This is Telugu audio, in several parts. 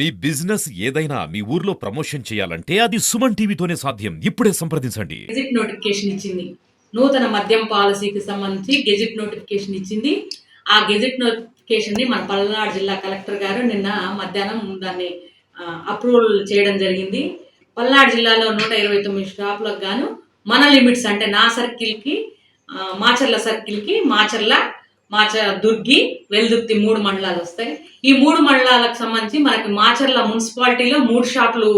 మీ బిజినెస్ ఏదైనా మీ ఊర్లో ప్రమోషన్ చేయాలంటే అది సుమన్ టీవీతోనే సాధ్యం. ఇప్పుడే సంప్రదించండి. గెజిట్ నోటిఫికేషన్ ఇచ్చింది. నూతన మద్యం పాలసీకి సంబంధించి గెజిట్ నోటిఫికేషన్ ఇచ్చింది. ఆ గెజిట్ నోటిఫికేషన్ని మన పల్నాడు జిల్లా కలెక్టర్ గారు నిన్న మధ్యాహ్నం దాన్ని అప్రూవల్ చేయడం జరిగింది. పల్నాడు జిల్లాలో నూట ఇరవై తొమ్మిది షాపులకు గాను మన లిమిట్స్ అంటే నా సర్కిల్కి మాచర్ల సర్కిల్కి మాచర్ల మాచ దుర్గి వెల్దుర్తి మూడు మండలాలు వస్తాయి. ఈ మూడు మండలాలకు సంబంధించి మనకి మాచర్ల మున్సిపాలిటీలో మూడు షాపులు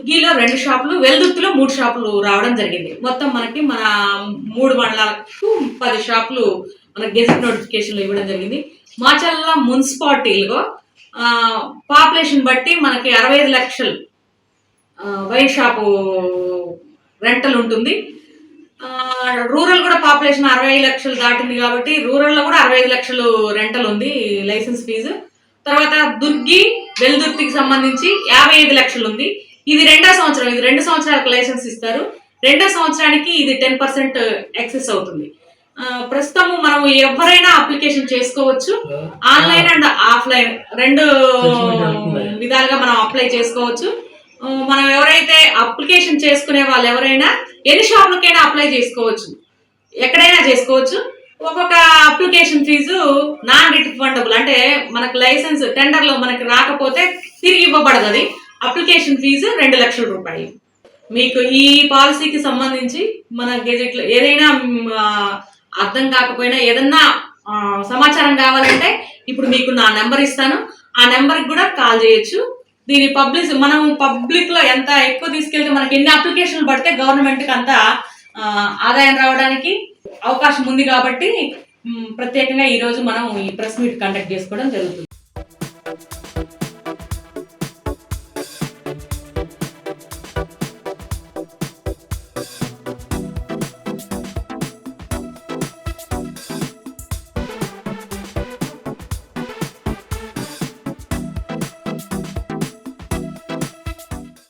దుర్గిలో రెండు షాపులు వెల్దుర్తిలో మూడు షాపులు రావడం జరిగింది. మొత్తం మనకి మన మూడు మండలాలకు పది షాపులు మన గెస్ట్ నోటిఫికేషన్లు ఇవ్వడం జరిగింది. మాచర్ల మున్సిపాలిటీలో పాపులేషన్ బట్టి మనకి అరవై ఐదు లక్షలు వైన్ షాపు రెంటల్ ఉంటుంది. ఆ, రూరల్ కూడా పాపులేషన్ అరవై లక్షలు దాటింది కాబట్టి రూరల్లో కూడా అరవై ఐదు లక్షలు రెంటల్ ఉంది లైసెన్స్ ఫీజు. తర్వాత దుర్గి వెల్దుర్తికి సంబంధించి యాభై ఐదు లక్షలు ఉంది. ఇది రెండో సంవత్సరం. ఇది రెండు సంవత్సరాలకు లైసెన్స్ ఇస్తారు. రెండో సంవత్సరానికి ఇది టెన్ పర్సెంట్ ఎక్సెస్ అవుతుంది. ఆ, ప్రస్తుతము మనం ఎవరైనా అప్లికేషన్ చేసుకోవచ్చు. ఆన్లైన్ అండ్ ఆఫ్లైన్ రెండు విధాలుగా మనం అప్లై చేసుకోవచ్చు. మనం ఎవరైతే అప్లికేషన్ చేసుకునే వాళ్ళు ఎవరైనా ఎన్ని షాపులకైనా అప్లై చేసుకోవచ్చు. ఎక్కడైనా చేసుకోవచ్చు. ఒక్కొక్క అప్లికేషన్ ఫీజు నాన్ రిఫండబుల్ అంటే మనకు లైసెన్స్ టెండర్లో మనకి రాకపోతే తిరిగి ఇవ్వబడదు అది. అప్లికేషన్ ఫీజు రెండు లక్షల రూపాయలు. మీకు ఈ పాలసీకి సంబంధించి మన గెజెట్లో ఏదైనా అర్థం కాకపోయినా ఏదన్నా సమాచారం కావాలంటే ఇప్పుడు మీకు నా నెంబర్ ఇస్తాను. ఆ నెంబర్కి కూడా కాల్ చేయొచ్చు. దీని పబ్లిక్ మనం పబ్లిక్లో ఎంత ఎక్కువ తీసుకెళ్తే మనకి ఎన్ని అప్లికేషన్లు పడితే గవర్నమెంట్కి అంత ఆదాయం రావడానికి అవకాశం ఉంది కాబట్టి ప్రత్యేకంగా ఈ రోజు మనం ఈ ప్రెస్ మీట్ కండక్ట్ చేసుకోవడం జరుగుతుంది.